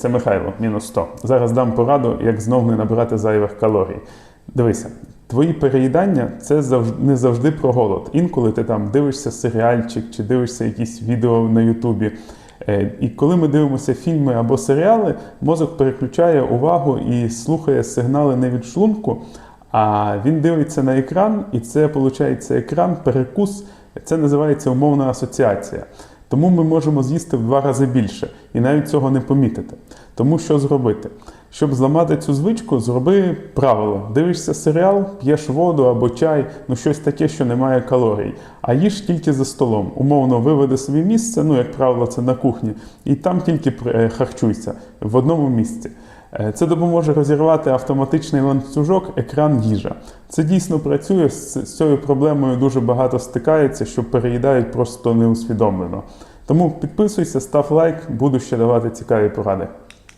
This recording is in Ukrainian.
Це Михайло, мінус 100. Зараз дам пораду, як знов не набрати зайвих калорій. Дивися, твої переїдання це завжди, не завжди про голод. Інколи ти там дивишся серіальчик чи дивишся якісь відео на Ютубі. Е, І коли ми дивимося фільми або серіали, мозок переключає увагу і слухає сигнали не від шлунку, а він дивиться на екран, і це виходить екран, перекус. Це називається умовна асоціація. Тому ми можемо з'їсти в два рази більше і навіть цього не помітити. Тому що зробити? Щоб зламати цю звичку, зроби правило. Дивишся серіал, п'єш воду або чай, ну щось таке, що не має калорій. А їж тільки за столом. Умовно виведи собі місце, ну як правило, це на кухні, і там тільки е, харчуйся в одному місці. Е, Це допоможе розірвати автоматичний ланцюжок екран їжа. Це дійсно працює з з цією проблемою дуже багато стикається, що переїдають просто неусвідомлено. Тому підписуйся, став лайк, буду ще давати цікаві поради.